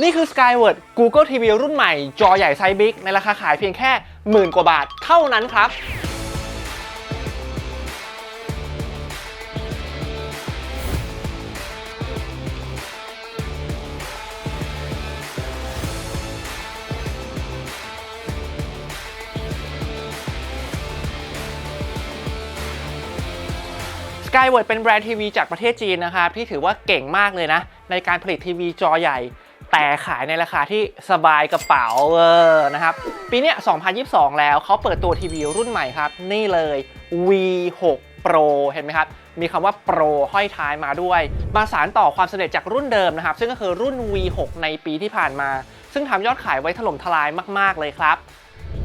นี่คือ Skyward Google TV รุ่นใหม่ จอใหญ่ไซส์บิ๊กในราคาขายเพียงแค่หมื่นกว่าบาทเท่านั้นครับ Skyward เป็นแบรนด์ทีวีจากประเทศจีนนะครับที่ถือว่าเก่งมากเลยนะ ในการผลิตทีวีจอใหญ่ แต่ขายในราคาที่สบายกระเป๋าเออนะครับ ปีนี้ 2022 แล้วเขาเปิดตัวทีวีรุ่นใหม่ครับ นี่เลย V6 Pro เห็นไหมครับ มีคำว่า Pro ห้อยท้ายมาด้วย มาสารต่อความสำเร็จจากรุ่นเดิมนะครับ ซึ่งก็คือรุ่น V6 ในปีที่ผ่านมา ซึ่งทำยอดขายไว้ถล่มทลายมาก ๆ เลยครับ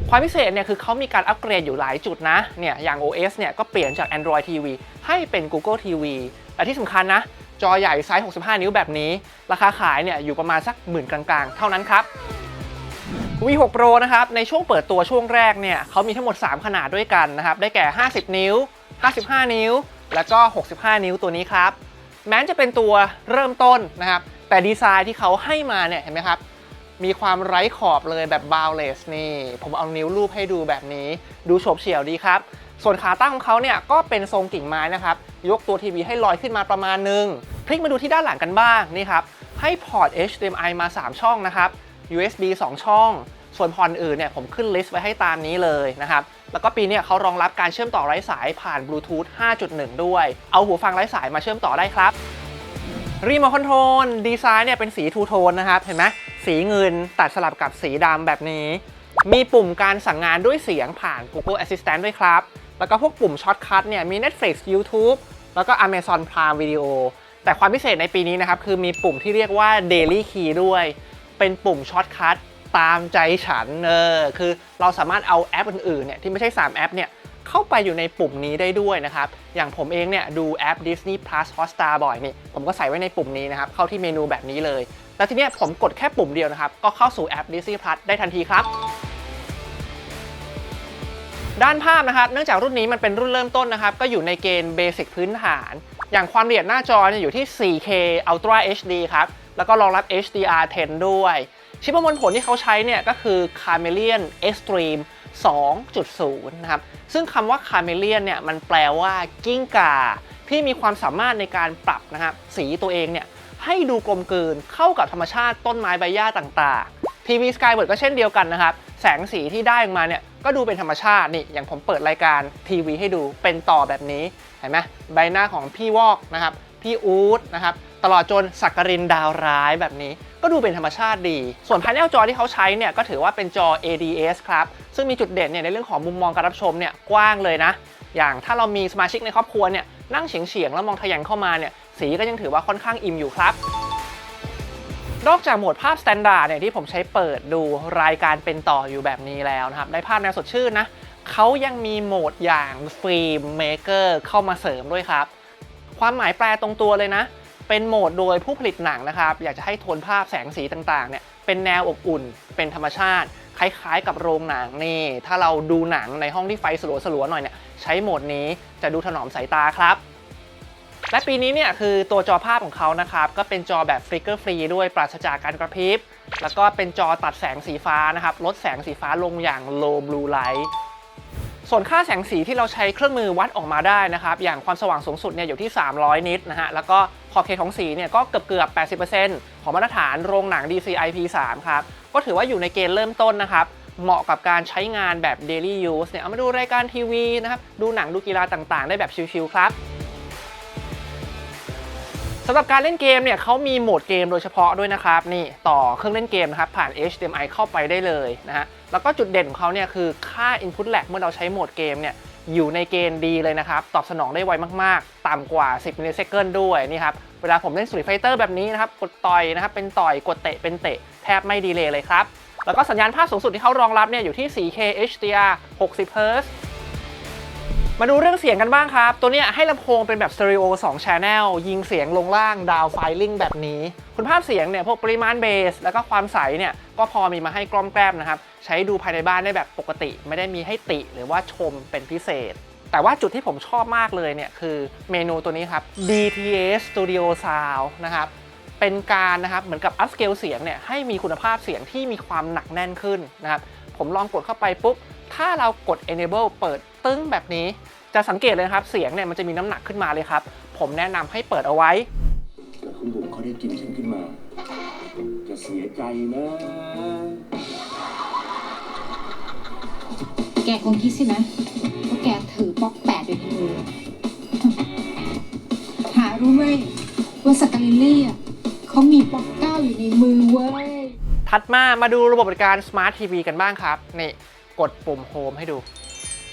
ความพิเศษเนี่ยคือเขามีการอัปเกรดอยู่หลายจุดนะเนี่ยอย่าง OS เนี่ยก็เปลี่ยนจาก Android TV ให้เป็น Google TV และที่สำคัญนะ จอใหญ่ไซส์ 65 นิ้วแบบนี้ ราคาขายเนี่ยอยู่ประมาณสักหมื่นกลางๆ เท่านั้นครับ V6 Pro นะครับ ในช่วงเปิดตัวช่วงแรกเนี่ยเขามีทั้งหมด 3 ขนาดด้วยกันนะครับ ได้แก่ 50 นิ้ว 55 นิ้ว แล้วก็ 65 นิ้วตัวนี้ครับ แม้จะเป็นตัวเริ่มต้นนะครับ แต่ดีไซน์ที่เขาให้มาเนี่ยเห็นไหมครับ มีความไร้ขอบเลยแบบ boundless นี่ ผมเอานิ้วรูปให้ดูแบบนี้ ดูโฉบเฉี่ยวดีครับ ส่วนขาตั้งของเขาเนี่ยก็เป็นทรงกิ่งไม้นะครับ ยกตัวทีวีให้ลอยขึ้นมาประมาณนึง พลิกมาดูที่ด้านหลังกันบ้างนี่ครับ ให้พอร์ต HDMI มา 3 ช่องนะครับ USB 2 ช่อง ส่วนพอร์ตอื่นเนี่ยผมขึ้นลิสต์ไว้ให้ตามนี้เลยนะครับแล้วก็ปีนี้เขารองรับการเชื่อมต่อไร้สายผ่านบลูทูธ5.1 ด้วย เอาหูฟังไร้สายมาเชื่อมต่อได้ครับ รีโมทคอนโทรลดีไซน์เนี่ยเป็นสีทูโทนนะครับ เห็นไหมสีเงินตัดสลับกับสีดำแบบนี้ มีปุ่มการสั่งงานด้วยเสียงผ่าน Google Assistant ด้วยครับ แล้วก็พวกปุ่มช็อตคัทเนี่ยมี Netflix YouTube แล้วก็ Amazon Prime Video แต่ความพิเศษในปีนี้นะครับ คือมีปุ่มที่เรียกว่า Daily Key ด้วย เป็นปุ่มช็อตคัทตามใจฉันเออคือเราสามารถเอาแอปอื่นๆเนี่ยที่ไม่ใช่ 3 แอปเนี่ย เข้าไปอยู่ในปุ่มนี้ได้ด้วยนะครับ อย่างผมเองเนี่ยดูแอป Disney Plus Hotstar บ่อยนี่ ผมก็ใส่ไว้ในปุ่มนี้นะครับ เข้าที่เมนูแบบนี้เลย แล้วทีเนี้ยผมกดแค่ปุ่มเดียวนะครับ ก็เข้าสู่แอป Disney Plus ได้ทันทีครับด้านภาพนะครับ เนื่องจากรุ่นนี้มันเป็นรุ่นเริ่มต้นนะครับ ก็อยู่ในเกณฑ์เบสิกพื้นฐาน อย่างความละเอียดหน้าจอเนี่ยอยู่ที่ 4K Ultra HD ครับ แล้วก็รองรับ HDR10 ด้วย ชิปประมวลผลที่เขาใช้เนี่ยก็คือ Chameleon Extreme 2.0 นะครับ ซึ่งคำว่า Chameleon เนี่ยมันแปลว่ากิ้งก่าที่มีความสามารถในการปรับนะครับสีตัวเองเนี่ยให้ดูกลมกลืนเข้ากับธรรมชาติต้นไม้ใบหญ้าต่างๆ ทีวี Skyward ก็เช่นเดียวกันนะครับ แสงสีที่ได้ออกมาเนี่ยก็ดูเป็นธรรมชาตินี่อย่างผมเปิดรายการทีวีให้ดูเป็นต่อแบบนี้เห็นไหมใบหน้าของพี่วอกนะครับพี่อู๊ดนะครับตลอดจนสักกรินดาวร้ายแบบนี้ ก็ดูเป็นธรรมชาติดี ส่วนภายในจอที่เขาใช้เนี่ยก็ถือว่าเป็นจอ ADS ครับ ซึ่งมีจุดเด่นเนี่ยในเรื่องของมุมมองการรับชมเนี่ยกว้างเลยนะ อย่างถ้าเรามีสมาชิกในครอบครัวเนี่ยนั่งเฉียงๆแล้วมองทะแยงเข้ามาเนี่ยสีก็ยังถือว่าค่อนข้างอิ่มอยู่ครับนอกจากโหมดภาพสแตนดาร์ดเนี่ยที่ผมใช้เปิดดูรายการเป็นต่ออยู่แบบนี้แล้วนะครับ ได้ภาพแนวสดชื่นนะเขายังมีโหมดอย่างฟิล์มเมเกอร์เข้ามาเสริมด้วยครับ ความหมายแปลตรงตัวเลยนะ เป็นโหมดโดยผู้ผลิตหนังนะครับ อยากจะให้โทนภาพแสงสีต่างๆเนี่ยเป็นแนวอบอุ่น เป็นธรรมชาติ คล้ายๆ กับโรงหนังนี่ ถ้าเราดูหนังในห้องที่ไฟสลัวๆหน่อยเนี่ยใช้โหมดนี้จะดูถนอมสายตาครับและปีนี้เนี่ยคือตัวจอภาพของเขานะครับ ก็เป็นจอแบบฟลิกเกอร์ฟรีด้วยปราศจากการกระพริบ แล้วก็เป็นจอตัดแสงสีฟ้านะครับ ลดแสงสีฟ้าลงอย่าง low blue light ส่วนค่าแสงสีที่เราใช้เครื่องมือวัดออกมาได้นะครับ อย่างความสว่างสูงสุดเนี่ยอยู่ที่ 300 นิตนะฮะ แล้วก็ขอบเขตของสีเนี่ยก็เกือบเกือบ 80%ของมาตรฐานโรงหนัง DCI P3 ครับ ก็ถือว่าอยู่ในเกณฑ์เริ่มต้นนะครับ เหมาะกับการใช้งานแบบ daily use เนี่ย เอามาดูรายการทีวีนะครับ ดูหนังดูกีฬาต่างๆ ได้แบบชิลๆครับสำหรับการเล่นเกมเนี่ยเขามีโหมดเกมโดยเฉพาะด้วยนะครับ นี่ต่อเครื่องเล่นเกมนะครับผ่าน HDMI เข้าไปได้เลยนะฮะ แล้วก็จุดเด่นของเขาเนี่ยคือค่า Input lag เมื่อเราใช้โหมดเกมเนี่ยอยู่ในเกณฑ์ดีเลยนะครับ ตอบสนองได้ไวมากๆ ต่ำกว่า 10มิลลิเซคันด้วยนี่ครับ เวลาผมเล่น Street Fighter แบบนี้นะครับ กดต่อยนะครับ เป็นต่อย กดเตะ เป็นเตะ แทบไม่ดีเลยเลยครับ แล้วก็สัญญาณภาพสูงสุดที่เขารองรับเนี่ยอยู่ที่ 4K HDR 60 Hz มาดูเรื่องเสียงกันบ้างครับ ตัวเนี้ยให้ลำโพงเป็นแบบสเตอริโอ2 Channel ยิงเสียงลงล่างดาวไฟลิงแบบนี้ คุณภาพเสียงเนี่ยพวกปริมาณเบส แล้วก็ความใสเนี่ยก็พอมีมาให้กล้อมแกล้มนะครับ ใช้ดูภายในบ้านได้แบบปกติ ไม่ได้มีให้ติหรือว่าชมเป็นพิเศษ แต่ว่าจุดที่ผมชอบมากเลยเนี่ยคือเมนูตัวนี้ครับ DTS Studio Sound นะครับเป็นการนะครับเหมือนกับอัพสเกลเสียงเนี่ยให้มีคุณภาพเสียงที่มีความหนักแน่นขึ้นนะครับผมลองกดเข้าไปปุ๊บ ถ้าเรากด enable เปิดตึ้งแบบนี้ จะสังเกตเลยครับ เสียงเนี่ยมันจะมีน้ำหนักขึ้นมาเลยครับ ผมแนะนำให้เปิดเอาไว้แต่คุณบุ๋มเขาได้กินฉันขึ้นมา จะเสียใจนะ แกคงคิดสินะว่าแกถือป๊อกแปดอยู่ในมือ หารู้ไหมว่าสกาลิลลี่อะเขามีป๊อกเก้าอยู่ในมือเว้ย ถัดมามาดูระบบบริการ Smart TV กันบ้างครับ นี่ กดปุ่ม Home ให้ดู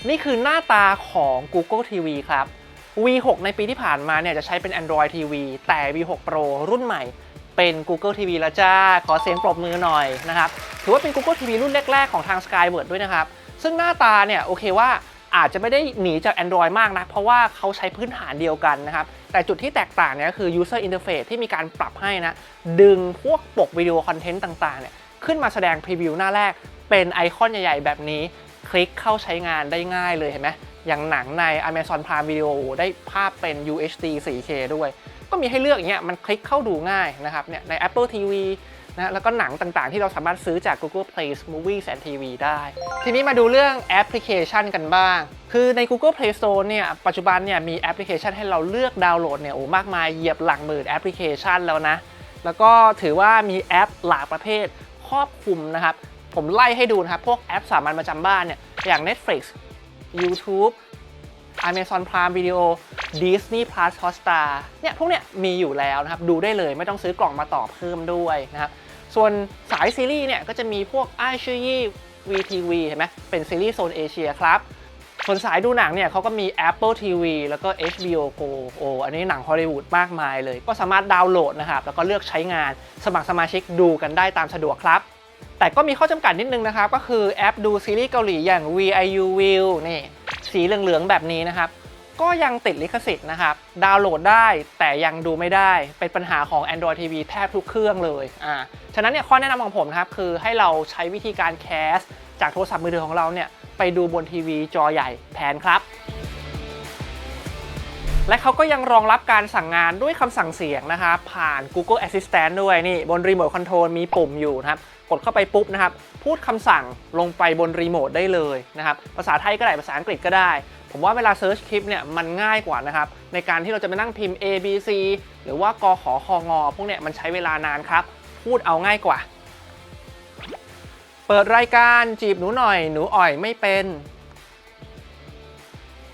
นี่คือหน้าตาของ Google TV ครับ V6 ในปีที่ผ่านมาเนี่ยจะใช้เป็น Android TV แต่ V6 Pro รุ่นใหม่เป็น Google TV แล้วจ้า ขอเสียงปรบมือหน่อยนะครับ ถือว่าเป็น Google TV รุ่นแรก ๆ ของทาง Skyward ด้วยนะครับ ซึ่งหน้าตาเนี่ยโอเคว่าอาจจะไม่ได้หนีจาก Android มากนะ เพราะว่าเขาใช้พื้นฐานเดียวกันนะครับ แต่จุดที่แตกต่างเนี่ยก็คือ User Interface ที่มีการปรับให้นะ ดึงพวกปกวิดีโอคอนเทนต์ต่างๆเนี่ยขึ้นมาแสดงพรีวิวหน้าแรก เป็นไอคอนใหญ่ๆ แบบนี้ คลิกเข้าใช้งานได้ง่ายเลยเห็นไหมอย่างหนังใน Amazon Prime Video ได้ภาพเป็น UHD 4K ด้วย ก็มีให้เลือกอย่างเงี้ยมันคลิกเข้าดูง่ายนะครับเนี่ยใน Apple TV นะแล้วก็หนังต่างๆ ที่เราสามารถซื้อจาก Google Play Movies and TV ได้ ทีนี้มาดูเรื่องแอปพลิเคชันกันบ้าง คือใน Google Play Store เนี่ยปัจจุบันเนี่ยมีแอปพลิเคชันให้เราเลือกดาวน์โหลดเนี่ยโอ้มากมายเหยียบหลักหมื่นแอปพลิเคชันแล้วนะ แล้วก็ถือว่ามีแอปหลากประเภทครอบคลุมนะครับ ผมไล่ให้ดูนะครับ พวกแอปสามัญประจำบ้านเนี่ยอย่าง Netflix YouTube Amazon Prime Video Disney Plus Hotstar เนี่ยพวกเนี้ยมีอยู่แล้วนะครับ ดูได้เลยไม่ต้องซื้อกล่องมาต่อเพิ่มด้วยนะครับ ส่วนสายซีรีส์เนี่ยก็จะมีพวก i อชื่อยี่ VTV เห็นไหมเป็นซีรีส์โซนเอเชียครับ ส่วนสายดูหนังเนี่ยเขาก็มี Apple TV แล้วก็ HBO Go โอ้อันนี้หนังฮอลลีวูดมากมายเลย ก็สามารถดาวน์โหลดนะครับ แล้วก็เลือกใช้งานสมัครสมาชิกดูกันได้ตามสะดวกครับ แต่ก็มีข้อจำกัดนิดนึงนะครับ ก็คือแอปดูซีรีส์เกาหลีอย่าง VIU View นี่สีเหลืองๆแบบนี้นะครับ ก็ยังติดลิขสิทธิ์นะครับ ดาวน์โหลดได้แต่ยังดูไม่ได้ เป็นปัญหาของ Android TV แทบทุกเครื่องเลย อ่า ฉะนั้นเนี่ยข้อแนะนำของผมนะครับ คือให้เราใช้วิธีการแคสจากโทรศัพท์มือถือของเราเนี่ย ไปดูบนทีวีจอใหญ่แทนครับ และเขาก็ยังรองรับการสั่งงานด้วยคำสั่งเสียงนะครับ ผ่าน Google Assistant ด้วยนี่บนรีโมทคอนโทรลมีปุ่มอยู่นะครับกดเข้าไปปุ๊บนะครับ พูดคำสั่งลงไปบนรีโมทได้เลยนะครับ ภาษาไทยก็ได้ ภาษาอังกฤษก็ได้ ผมว่าเวลาเซิร์ชคลิปเนี่ยมันง่ายกว่านะครับ ในการที่เราจะมานั่งพิมพ์ A B C หรือว่ากขอคองอพวกเนี่ยมันใช้เวลานานครับ พูดเอาง่ายกว่า เปิดรายการจีบหนูหน่อย หนูอ่อยไม่เป็น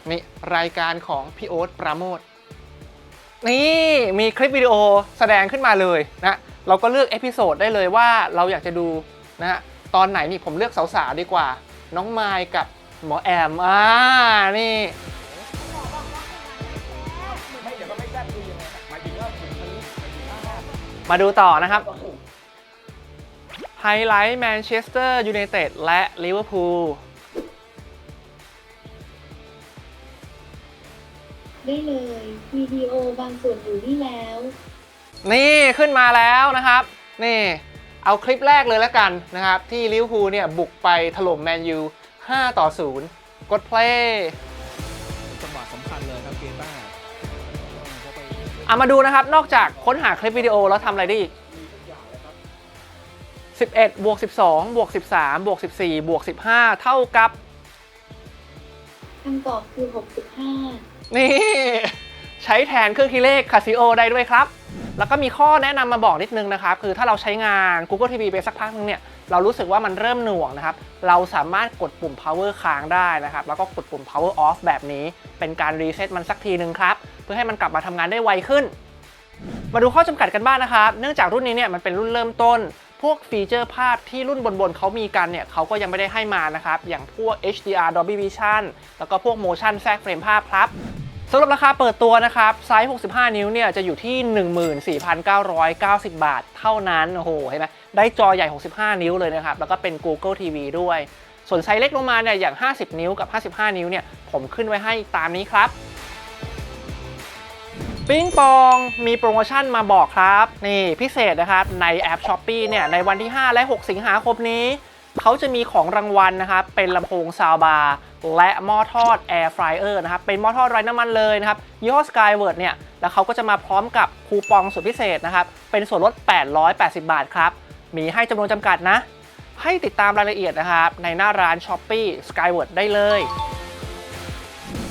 นี่รายการของพี่โอ๊ตปราโมทนี่มีคลิปวิดีโอแสดงขึ้นมาเลยนะเราก็เลือกเอพิโซดได้เลยว่าเราอยากจะดูนะฮะตอนไหนนี่ผมเลือกสาวๆดีกว่า น้องไมค์กับ หมอแอมอ่านี่มาดูต่อนะครับ ไฮไลท์แมนเชสเตอร์ยูไนเต็ดและลิเวอร์พูลได้เลยวิดีโอบางส่วนอยู่นี่แล้ว นี่ขึ้นมาแล้วนะครับ นี่ เอาคลิปแรกเลยแล้วกันนะครับ ที่ลิเวอร์พูลเนี่ยบุกไปถล่มแมนยู 5 ต่อ 0 กดเพลย์จังหวะสำคัญเลยครับเกต้าเข้าไปเอามาดูนะครับ นอกจากค้นหาคลิปวิดีโอแล้วทำอะไรได้อีก 11บวก12บวก13บวก14บวก15 เท่ากับคำตอบคือ 65 นี่ ใช้แทนเครื่องคิดเลข Casio ได้ด้วยครับ แล้วก็มีข้อแนะนำมาบอกนิดนึงนะครับ คือถ้าเราใช้งาน Google TV ไปสักพักนึงเนี่ย เรารู้สึกว่ามันเริ่มหน่วงนะครับ เราสามารถกดปุ่ม power ค้างได้นะครับ แล้วก็กดปุ่ม power off แบบนี้ เป็นการรีเซ็ตมันสักทีนึงครับ เพื่อให้มันกลับมาทำงานได้ไวขึ้น มาดูข้อจำกัดกันบ้างนะครับ เนื่องจากรุ่นนี้เนี่ยมันเป็นรุ่นเริ่มต้น พวกฟีเจอร์ภาพที่รุ่นบนๆเขามีกันเนี่ยเขาก็ยังไม่ได้ให้มานะครับ อย่างพวก HDR Dolby Vision แล้วก็พวก motion แทรกเฟรมภาพครับ สำหรับราคาเปิดตัวนะครับไซส์ 65 นิ้วเนี่ยจะอยู่ที่ 14,990 บาท เท่านั้นโอ้โหเห็นไหมได้จอใหญ่ 65 นิ้วเลยนะครับ แล้วก็เป็น Google TV ด้วย ส่วนไซส์เล็กลงมาเนี่ยอย่าง 50 นิ้วกับ 55 นิ้วเนี่ยผมขึ้นไว้ให้ตามนี้ครับปิ้งปองมีโปรโมชั่นมาบอกครับ นี่พิเศษนะครับ ในแอป s h อ p e e เนี่ยในวันที่ 5 และ 6 สิงหาคมนี้ เขาจะมีของรางวัลนะครับเป็นลำโพงซาวบาร์และหม้อทอด Air Fryer นะครับเป็นหม้อทอดไร้น้ำมันเลยนะครับยี่ห้อ Skyward เนี่ยแล้วเขาก็จะมาพร้อมกับคูปองสุดพิเศษนะครับเป็นส่วนลด 880 บาทครับมีให้จำนวนจำกัดนะ ให้ติดตามรายละเอียดนะครับในหน้าร้าน Shopee Skyward ได้เลย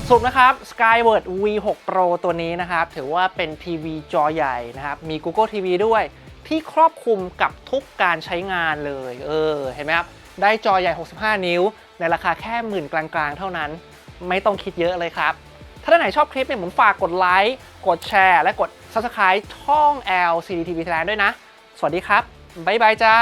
สรุปนะครับ Skyward V6 Pro ตัวนี้นะครับ ถือว่าเป็นทีวีจอใหญ่นะครับ มี Google TV ด้วย ที่ครอบคลุมกับทุกการใช้งานเลย เออ เห็นไหมครับ ได้จอใหญ่ 65 นิ้ว ในราคาแค่หมื่นกลางๆ เท่านั้น ไม่ต้องคิดเยอะเลยครับ ถ้าท่านไหนชอบคลิปเนี่ยผมฝากกดไลค์ กดแชร์ และกด Subscribe ช่อง LCD TV Thailand ด้วยนะ สวัสดีครับ บ๊ายบายจ้า